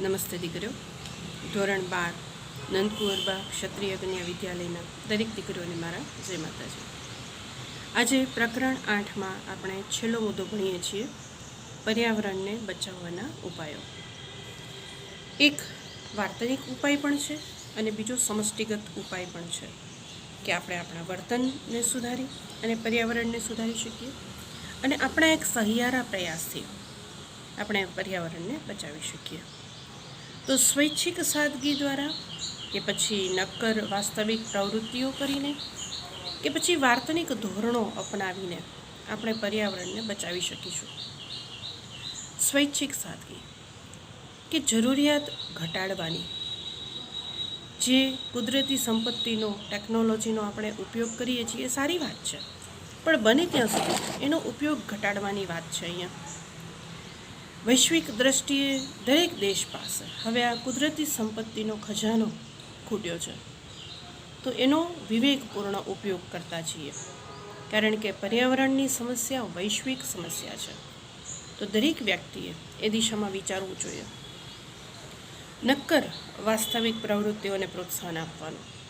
નમસ્તે દીકરીઓ. ધોરણ બાર નંદકુંવરબા ક્ષત્રિય કન્યા વિદ્યાલયના દરેક દીકરીઓને મારા જય માતાજી. આજે પ્રકરણ આઠમાં આપણે છેલ્લો મુદ્દો ભણીએ છીએ, પર્યાવરણને બચાવવાના ઉપાયો. એક વાર્તનિક ઉપાય પણ છે અને બીજો સમષ્ટિગત ઉપાય પણ છે કે આપણે આપણા વર્તનને સુધારી અને પર્યાવરણને સુધારી શકીએ અને આપણા એક સહિયારા પ્રયાસથી આપણે પર્યાવરણને બચાવી શકીએ. તો સ્વૈચ્છિક સાદગી દ્વારા કે પછી નક્કર વાસ્તવિક પ્રવૃત્તિઓ કરીને કે પછી વાર્તનિક ધોરણો અપનાવીને આપણે પર્યાવરણને બચાવી શકીશું. સ્વૈચ્છિક સાદગી કે જરૂરિયાત ઘટાડવાની, જે કુદરતી સંપત્તિનો, ટેકનોલોજીનો આપણે ઉપયોગ કરીએ છીએ, એ સારી વાત છે. પણ બને ત્યાં સુધી એનો ઉપયોગ ઘટાડવાની વાત છે અહીંયા. વૈશ્વિક દ્રષ્ટિએ દરેક દેશ પાસે હવે આ કુદરતી સંપત્તિનો ખજાનો ખૂટ્યો છે. તો એનો વિવેકપૂર્ણ ઉપયોગ કરતા છીએ. કારણ કે પર્યાવરણની સમસ્યા વૈશ્વિક સમસ્યા છે. તો દરેક વ્યક્તિએ એ દિશામાં વિચારવું જોઈએ. નક્કર વાસ્તવિક પ્રવૃત્તિઓને પ્રોત્સાહન આપવાનું.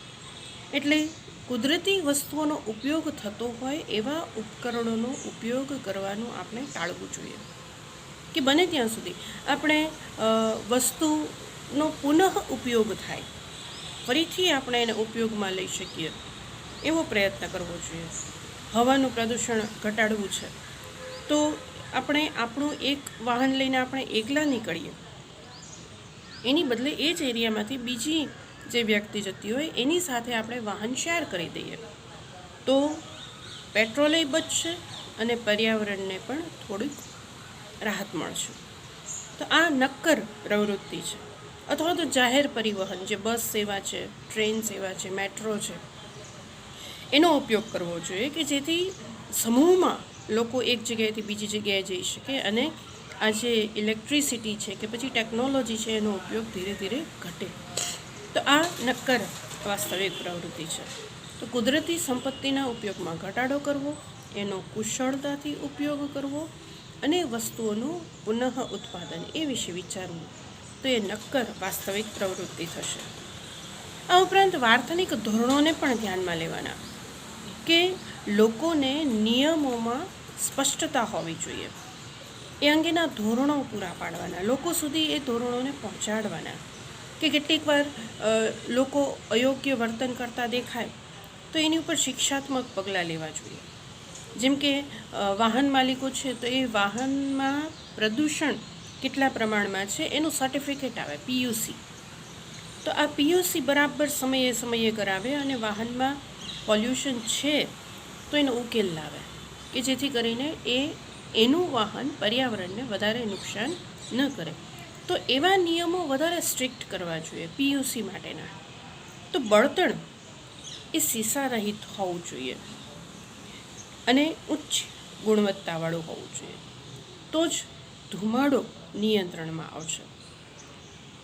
એટલે કુદરતી વસ્તુઓનો ઉપયોગ થતો હોય એવા ઉપકરણોનો ઉપયોગ કરવાનું આપણે ટાળવું જોઈએ. કે બને ત્યાં સુધી. આપણે વસ્તુનો પુનઃ ઉપયોગ થાય. ફરીથી આપણે એને ઉપયોગમાં લઈ શકીએ. એવો પ્રયત્ન કરવો જોઈએ. હવાનું પ્રદૂષણ ઘટાડવું છે. તો આપણે આપણું એક વાહન લઈને આપણે એકલા નીકળીએ. એની બદલે એ જ એરિયામાંથી બીજી જે વ્યક્તિ જતી હોય, એની સાથે આપણે વાહન શેર કરી દઈએ. તો પેટ્રોલે બચશે અને પર્યાવરણને પણ થોડીક રાહત મળશે. તો આ નક્કર પ્રવૃત્તિ છે. અથવા તો જાહેર પરિવહન જે બસ સેવા છે, ટ્રેન સેવા છે, મેટ્રો છે, એનો ઉપયોગ કરવો જોઈએ કે જેથી સમૂહમાં લોકો એક જગ્યાએથી બીજી જગ્યાએ જઈ શકે અને આ જે ઇલેક્ટ્રિસિટી છે કે પછી ટેકનોલોજી છે એનો ઉપયોગ ધીરે ધીરે ઘટે. તો આ નક્કર વાસ્તવિક પ્રવૃત્તિ છે. તો કુદરતી સંપત્તિના ઉપયોગમાં ઘટાડો કરવો, એનો કુશળતાથી ઉપયોગ કરવો અને વસ્તુઓનું પુનઃ ઉત્પાદન એ વિશે વિચારવું, તો એ નક્કર વાસ્તવિક પ્રવૃત્તિ થશે. આ ઉપરાંત વાર્તનિક ધોરણોને પણ ધ્યાનમાં લેવાના, કે લોકોને નિયમોમાં સ્પષ્ટતા હોવી જોઈએ. એ અંગેના ધોરણો પૂરા પાડવાના, લોકો સુધી એ ધોરણોને પહોંચાડવાના, કે કેટલીક વાર લોકો અયોગ્ય વર્તન કરતા દેખાય, તો એની ઉપર શિક્ષાત્મક પગલાં લેવા જોઈએ. જેમ કે વાહન માલિકો છે, તો એ વાહનમાં પ્રદૂષણ કેટલા પ્રમાણમાં છે, એનું સર્ટિફિકેટ આવે પીયુસી તો આ પીયુસી બરાબર સમયે સમયે કરાવે અને વાહનમાં પોલ્યુશન છે, તો એનો ઉકેલ લાવે, કે જેથી કરીને એ, એનું વાહન પર્યાવરણને વધારે નુકસાન ન કરે. તો એવા નિયમો વધારે સ્ટ્રિક્ટ કરવા જોઈએ પીયુસી માટેના. તો બળતણ એ સીસા રહિત હોવું જોઈએ. અને ઉચ્ચ ગુણવત્તાવાળું હોવું જોઈએ. તો જ ધુમાડો નિયંત્રણમાં આવશે.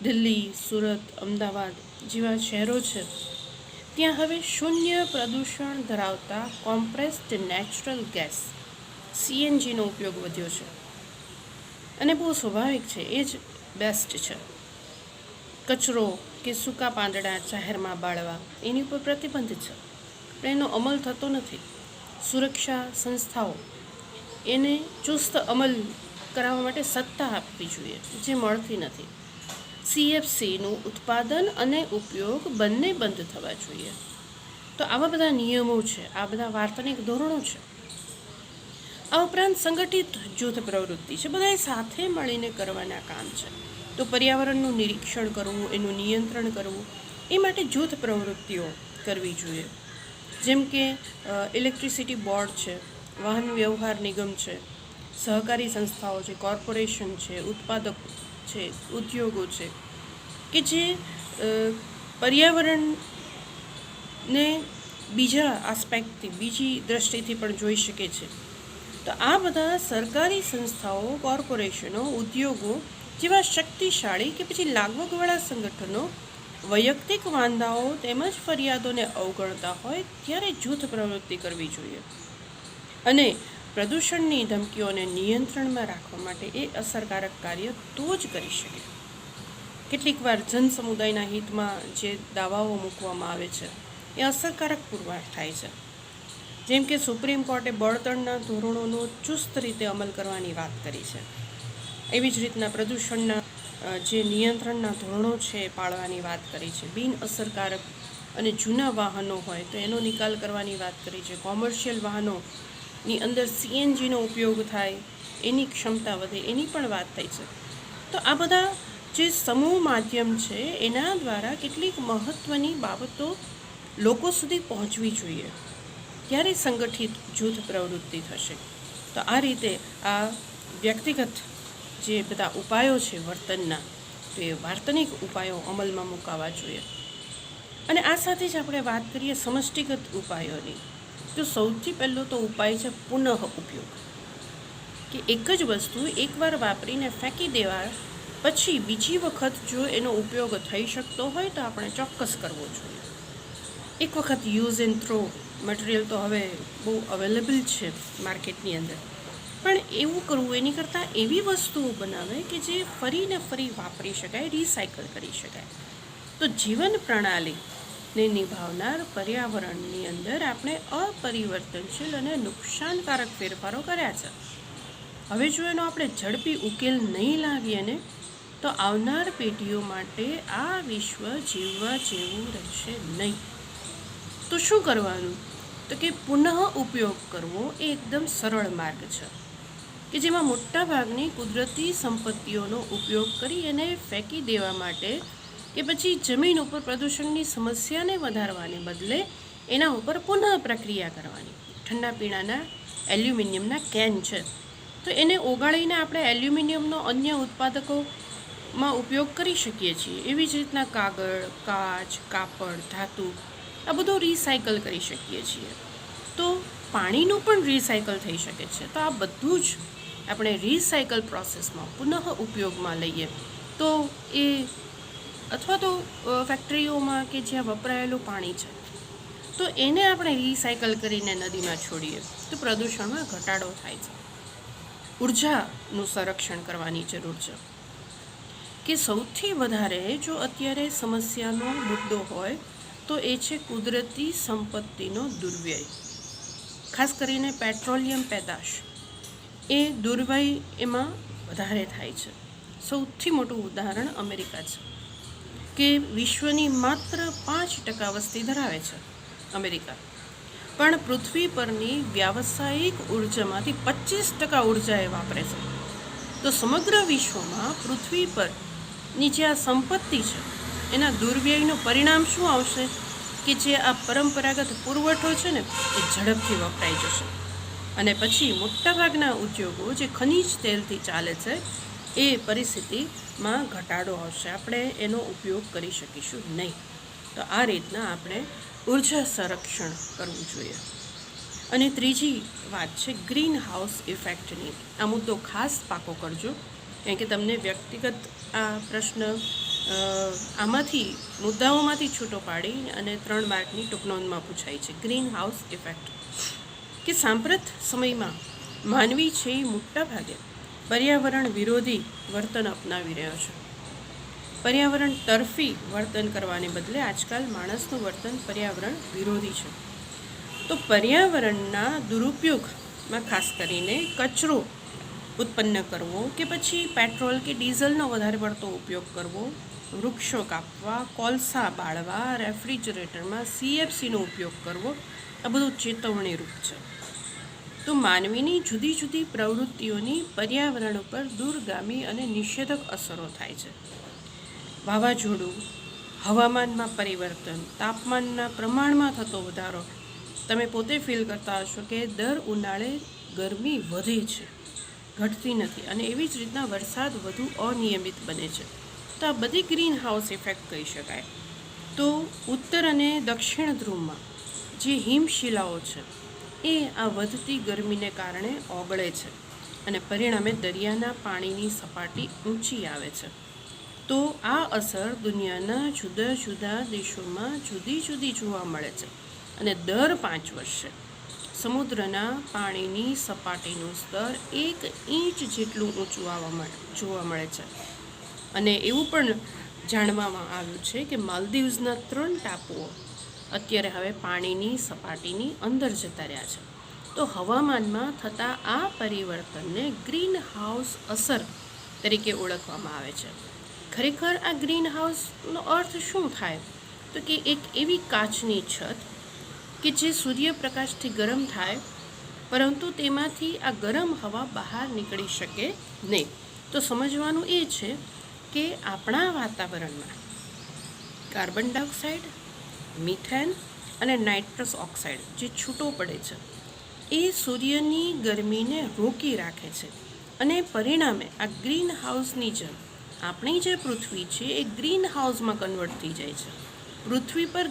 દિલ્હી, સુરત, અમદાવાદ જેવા શહેરો છે, ત્યાં હવે શૂન્ય પ્રદૂષણ ધરાવતા કોમ્પ્રેસ્ડ નેચરલ ગેસ, સીએનજીનો ઉપયોગ વધ્યો છે. અને બહુ સ્વાભાવિક છે, એ જ બેસ્ટ છે. કચરો કે સૂકા પાંદડા જાહેરમાં બાળવા, એની ઉપર પ્રતિબંધ છે. પણ એનો અમલ થતો નથી. સુરક્ષા સંસ્થાઓ એને ચુસ્ત અમલ કરાવવા માટે સત્તા આપવી જોઈએ, જે મળતી નથી. સીએફસીનું ઉત્પાદન અને ઉપયોગ બંને બંધ થવા જોઈએ. તો આવા બધા નિયમો છે, આ બધા વાર્તનિક ધોરણો છે. આ ઉપરાંત સંગઠિત જૂથ પ્રવૃત્તિ છે, બધાએ સાથે મળીને કરવાના કામ છે. તો પર્યાવરણનું નિરીક્ષણ કરવું, એનું નિયંત્રણ કરવું, એ માટે જૂથ પ્રવૃત્તિઓ કરવી જોઈએ. જેમ કે ઇલેક્ટ્રિસિટી બોર્ડ છે, વાહન વ્યવહાર નિગમ છે, સહકારી સંસ્થાઓ છે કોર્પોરેશન છે, ઉત્પાદક છે, ઉદ્યોગો છે, કે જે પર્યાવરણને બીજા આસ્પેક્ટથી બીજી દ્રષ્ટિથી પણ જોઈ શકે છે. તો આ બધા સરકારી સંસ્થાઓ કોર્પોરેશનો ઉદ્યોગો જેવા શક્તિશાળી કે પછી લાગવગવાળા સંગઠનો વૈયક્તિક વાંધાઓ તેમજ ફરિયાદોને અવગણતા હોય ત્યારે જૂથ પ્રવૃત્તિ કરવી જોઈએ. અને પ્રદૂષણની ધમકીઓને નિયંત્રણમાં રાખવા માટે એ અસરકારક કાર્ય તો જ કરી શકે. કેટલીક વાર જન સમુદાયના હિતમાં જે દાવાઓ મૂકવામાં આવે છે, એ અસરકારક પુરવાર થાય છે. જેમ કે સુપ્રીમ કોર્ટે બળતણના ધોરણોનો ચુસ્ત રીતે અમલ કરવાની વાત કરી છે. એવી જ રીતના પ્રદૂષણના જે નિયંત્રણના ધોરણો છે એ પાળવાની વાત કરી છે. બિન અસરકારક અને જૂના વાહનો હોય તો એનો નિકાલ કરવાની વાત કરી છે. કોમર્શિયલ વાહનોની અંદર સીએનજીનો ઉપયોગ થાય, એની ક્ષમતા વધે, એની પણ વાત થઈ છે. તો આ બધા જે સમૂહ માધ્યમ છે એના દ્વારા કેટલીક મહત્ત્વની બાબતો લોકો સુધી પહોંચવી જોઈએ. ત્યારે સંગઠિત જૂથ પ્રવૃત્તિ થશે? તો આ રીતે આ વ્યક્તિગત જે બધા ઉપાયો છે વર્તનના, તો એ વાર્તનિક ઉપાયો અમલમાં મૂકાવા જોઈએ. અને આ સાથે જ આપણે વાત કરીએ સમષ્ટિગત ઉપાયોની. તો સૌથી પહેલો તો ઉપાય છે પુનઃ ઉપયોગ. કે એક જ વસ્તુ એકવાર વાપરીને ફેંકી દેવા, પછી બીજી વખત જો એનો ઉપયોગ થઈ શકતો હોય તો આપણે ચોક્કસ કરવો જોઈએ. એક વખત યુઝ એન્ડ થ્રો મટીરિયલ તો હવે બહુ અવેલેબલ છે માર્કેટની અંદર. પણ એવું કરવું એની કરતાં એવી વસ્તુઓ બનાવે કે જે ફરીને ફરી વાપરી શકાય રિસાયકલ કરી શકાય. તો જીવન પ્રણાલીને નિભાવનાર પર્યાવરણની અંદર આપણે અપરિવર્તનશીલ અને નુકસાનકારક ફેરફારો કર્યા છે. હવે જો એનો આપણે ઝડપી ઉકેલ નહીં લાવીએ ને, તો આવનાર પેઢીઓ માટે આ વિશ્વ જીવવા જેવું રહેશે નહીં. તો શું કરવાનું? તો કે પુનઃ ઉપયોગ કરવો એ એકદમ સરળ માર્ગ છે. કે જેમાં મોટા ભાગની કુદરતી સંપત્તિઓનો ઉપયોગ કરી એને ફેંકી દેવા માટે કે પછી જમીન ઉપર પ્રદૂષણની સમસ્યાને વધારવાને બદલે એના ઉપર પુનઃ પ્રક્રિયા કરવાની. ઠંડા પીણાના એલ્યુમિનિયમના કેન છે. તો એને ઓગાળીને આપણે એલ્યુમિનિયમનો અન્ય ઉત્પાદકોમાં ઉપયોગ કરી શકીએ છીએ. એવી જ રીતના કાગળ, કાચ, કાપડ, ધાતુ, આ બધું રિસાયકલ કરી શકીએ છીએ. તો પાણીનું પણ રિસાયકલ થઈ શકે છે. તો આ બધું જ આપણે રિસાયકલ પ્રોસેસમાં પુનઃ ઉપયોગમાં લઈએ. તો એ અથવા તો ફેક્ટરીઓમાં કે જ્યાં વપરાયેલું પાણી છે, તો એને આપણે રિસાયકલ કરીને નદીમાં છોડીએ તો પ્રદૂષણમાં ઘટાડો થાય છે. ઉર્જાનું સંરક્ષણ કરવાની જરૂર છે. કે સૌથી વધારે જો અત્યારે સમસ્યાનો મુદ્દો હોય, તો એ છે કુદરતી સંપત્તિનો દુર્વ્યય. ખાસ કરીને પેટ્રોલિયમ પેદાશ, એ દુર્વય એમાં વધારે થાય છે. સૌથી મોટું ઉદાહરણ અમેરિકા છે, કે વિશ્વની માત્ર પાંચ ટકા વસ્તી ધરાવે છે અમેરિકા. પણ પૃથ્વી પરની વ્યાવસાયિક ઉર્જામાંથી પચીસ ટકા ઊર્જા એ વાપરે છે. તો સમગ્ર વિશ્વમાં પૃથ્વી પરની જે આ સંપત્તિ છે, એના દુર્વ્યયનું પરિણામ શું આવશે? કે જે આ પરંપરાગત પુરવઠો છે ને, એ ઝડપથી વપરાઈ જશે. અને પછી મોટાભાગના ઉદ્યોગો જે ખનિજ તેલથી ચાલે છે, એ પરિસ્થિતિમાં ઘટાડો આવશે. આપણે એનો ઉપયોગ કરી શકીશું નહીં. તો આ રીતના આપણે ઊર્જા સંરક્ષણ કરવું જોઈએ. અને ત્રીજી વાત છે ગ્રીન હાઉસ ઇફેક્ટની. આ મુદ્દો ખાસ પાકો કરજો, કારણ કે તમને વ્યક્તિગત આ પ્રશ્ન આમાંથી મુદ્દાઓમાંથી છૂટો પાડી અને ત્રણ માર્કની ટૂંકનોંધમાં પૂછાય છે. ગ્રીન હાઉસ ઇફેક્ટ કે સાંપ્રત સમયમાં માનવી છે એ મોટા ભાગે પર્યાવરણ વિરોધી વર્તન અપનાવી રહ્યો છે. પર્યાવરણ તરફી વર્તન કરવાને બદલે આજકાલ માણસનું વર્તન પર્યાવરણ વિરોધી છે. તો પર્યાવરણના દુરુપયોગમાં ખાસ કરીને કચરો ઉત્પન્ન કરવો કે પછી પેટ્રોલ કે ડીઝલનો વધારે પડતો ઉપયોગ કરવો વૃક્ષો કાપવા, કોલસા બાળવા, રેફ્રિજરેટરમાં સીએફસીનો ઉપયોગ કરવો, આ બધું ચેતવણીરૂપ છે. તો માનવીની જુદી જુદી પ્રવૃત્તિઓની પર્યાવરણ ઉપર દૂરગામી અને નિષેધક અસરો થાય છે. વાવાઝોડું, હવામાનમાં પરિવર્તન, તાપમાનના પ્રમાણમાં થતો વધારો, તમે પોતે ફીલ કરતા હશો કે દર ઉનાળે ગરમી વધે છે, ઘટતી નથી અને એવી જ રીતના વરસાદ વધુ અનિયમિત બને છે. તો બધી ગ્રીન હાઉસ ઇફેક્ટ કહી શકાય. તો ઉત્તર અને દક્ષિણ ધ્રુવમાં જે હિમશિલાઓ છે, એ આ વધતી ગરમીને કારણે ઓગળે છે અને પરિણામે દરિયાના પાણીની સપાટી ઊંચી આવે છે. તો આ અસર દુનિયાના જુદા જુદા દેશોમાં જુદી જુદી જોવા મળે છે અને દર પાંચ વર્ષે સમુદ્રના પાણીની સપાટીનું સ્તર એક ઇંચ જેટલું ઊંચું આવવા મળે, જોવા મળે છે. અને એવું પણ જાણવામાં આવ્યું છે કે માલદીવ્સના ત્રણ ટાપુઓ અત્યારે હવે પાણીની સપાટીની અંદર જતા રહ્યા છે. તો હવામાનમાં થતા આ પરિવર્તનને ગ્રીન હાઉસ અસર તરીકે ઓળખવામાં આવે છે. ખરેખર આ ગ્રીન હાઉસનો અર્થ શું થાય? તો કે એક એવી કાચની છત કે જે સૂર્યપ્રકાશથી ગરમ થાય, પરંતુ તેમાંથી આ ગરમ હવા બહાર નીકળી શકે નહીં. તો સમજવાનું એ છે કે આપણા વાતાવરણમાં કાર્બન ડાયોક્સાઇડ મિથેન અને નાઇટ્રસ ઓક્સાઇડ જે છૂટો પડે છે, એ સૂર્યની ગરમીને રોકી રાખે છે અને પરિણામે આ ગ્રીન હાઉસની જેમ આપણી જે પૃથ્વી છે એ ગ્રીન હાઉસમાં કન્વર્ટ થઈ જાય છે. પૃથ્વી પર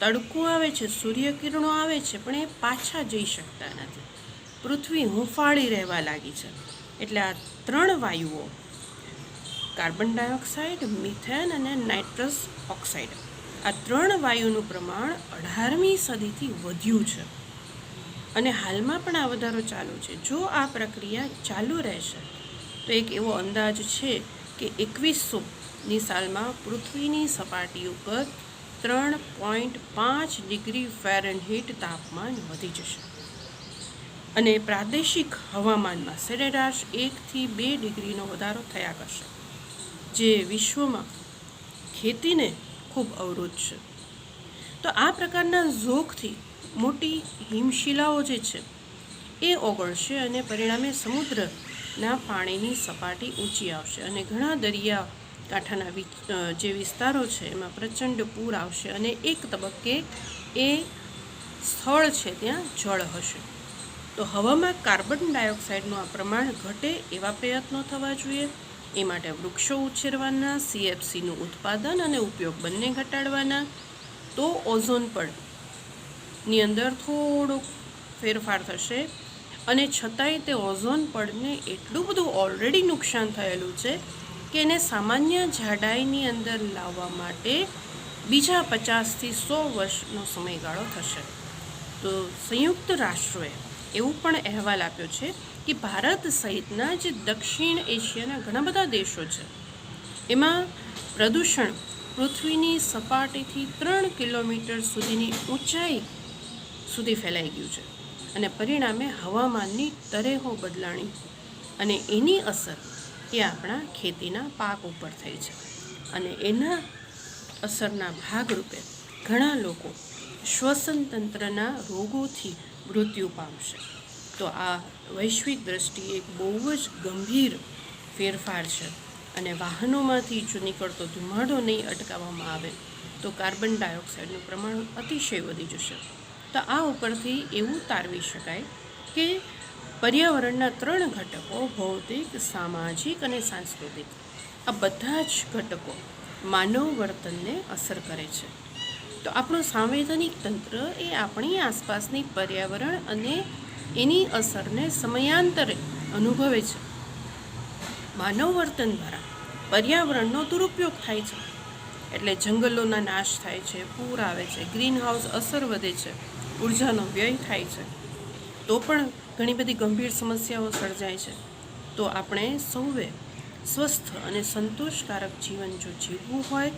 તડકો આવે છે, સૂર્યકિરણો આવે છે, પણ એ પાછા જઈ શકતા નથી. પૃથ્વી હુંફાળી રહેવા લાગી છે. એટલે આ ત્રણ વાયુઓ કાર્બન ડાયોક્સાઇડ, મિથેન અને નાઇટ્રસ ઓક્સાઇડ. આ ત્રણ વાયુનું પ્રમાણ અઢારમી સદીથી વધ્યું છે. અને હાલમાં પણ આ વધારો ચાલુ છે. જો આ પ્રક્રિયા ચાલુ રહેશે, તો એક એવો અંદાજ છે કે એકવીસોની સાલમાં પૃથ્વીની સપાટી ઉપર ત્રણ પોઈન્ટ પાંચ ડિગ્રી ફેરનહીટ તાપમાન વધી જશે. અને પ્રાદેશિક હવામાનમાં સરેરાશ એકથી બે ડિગ્રીનો વધારો થયા કરશે. જે વિશ્વમાં ખેતીને ખૂબ અવરોધ છે. તો આ પ્રકારના ઝોકથી મોટી હિમશિલાઓ જે છે, એ ઓગળશે અને પરિણામે સમુદ્રના પાણીની સપાટી ઊંચી આવશે અને ઘણા દરિયા કાંઠાના જે વિસ્તારો છે, એમાં પ્રચંડ પૂર આવશે અને એક તબક્કે એ સ્થળ છે ત્યાં જળ હશે. તો હવામાં કાર્બન ડાયોક્સાઇડનું આ પ્રમાણ ઘટે એવા પ્રયત્નો થવા જોઈએ. એ માટે વૃક્ષો ઉછેરવાના સીએફસીનું ઉત્પાદન અને ઉપયોગ બંને ઘટાડવાના. તો ઓઝોન પણ ની અંદર થોડોક ફેરફાર થશે અને છતાંય તે ઓઝોન પડને એટલું બધું ઓલરેડી નુકસાન થયેલું છે કે એને સામાન્ય જાડાઈની અંદર લાવવા માટે બીજા પચાસથી સો વર્ષનો સમયગાળો થશે. તો સંયુક્ત રાષ્ટ્રોએ એવું પણ અહેવાલ આપ્યો છે કે ભારત સહિતના જે દક્ષિણ એશિયાના ઘણા બધા દેશો છે. એમાં પ્રદૂષણ પૃથ્વીની સપાટીથી ત્રણ કિલોમીટર સુધીની ઊંચાઈ સુધી ફેલાઈ ગયું છે અને પરિણામે હવામાનની તરેહો બદલાણી અને એની અસર એ આપણા ખેતીના પાક ઉપર થઈ છે અને એના અસરના ભાગરૂપે ઘણા લોકો શ્વસન તંત્રના રોગોથી મૃત્યુ પામશે. તો આ વૈશ્વિક દ્રષ્ટિએ એક બહુ જ ગંભીર ફેરફાર છે અને વાહનોમાંથી જો નીકળતો ધુમાડો નહીં અટકાવવામાં આવે તો કાર્બન ડાયોક્સાઇડનું પ્રમાણ અતિશય વધી જશે. તો આ ઉપરથી એવું તારવી શકાય કે પર્યાવરણના ત્રણ ઘટકો ભૌતિક, સામાજિક અને સાંસ્કૃતિક. આ બધા જ ઘટકો માનવ વર્તનને અસર કરે છે. તો આપણું સાંવેદનિક તંત્ર એ આપણી આસપાસની પર્યાવરણ અને એની અસરને સમયાંતરે અનુભવે છે. માનવ વર્તન દ્વારા પર્યાવરણનો દુરુપયોગ થાય છે. એટલે જંગલોના નાશ થાય છે, પૂર આવે છે ગ્રીન હાઉસ અસર વધે છે, ઉર્જાનો વ્યય થાય છે. તો પણ ઘણી બધી ગંભીર સમસ્યાઓ સર્જાય છે. તો આપણે સૌએ સ્વસ્થ અને સંતોષકારક જીવન જો જીવવું હોય,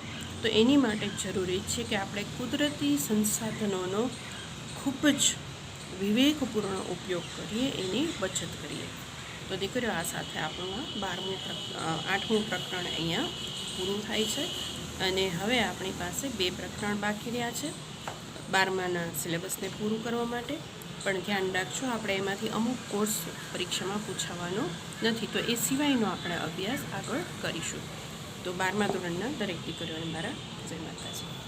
તો એની માટે જરૂરી છે કે આપણે કુદરતી સંસાધનોનો ખૂબ જ વિવેકપૂર્ણ ઉપયોગ કરીએ, એની બચત કરીએ. તો દીકરીઓ, આ સાથે આપણું બારમું આઠમું પ્રકરણ અહીંયા પૂરું થાય છે. અને હવે આપણી પાસે બે પ્રકરણ બાકી રહ્યા છે. બારમાના સિલેબસને પૂરું કરવા માટે. પણ ધ્યાન રાખજો, આપણે એમાંથી અમુક કોર્સ પરીક્ષામાં પૂછાવાનો નથી. તો એ સિવાયનો આપણે અભ્યાસ આગળ કરીશું. તો બારમા ધોરણના દરેક દીકરીઓને મારા જય માતાજી.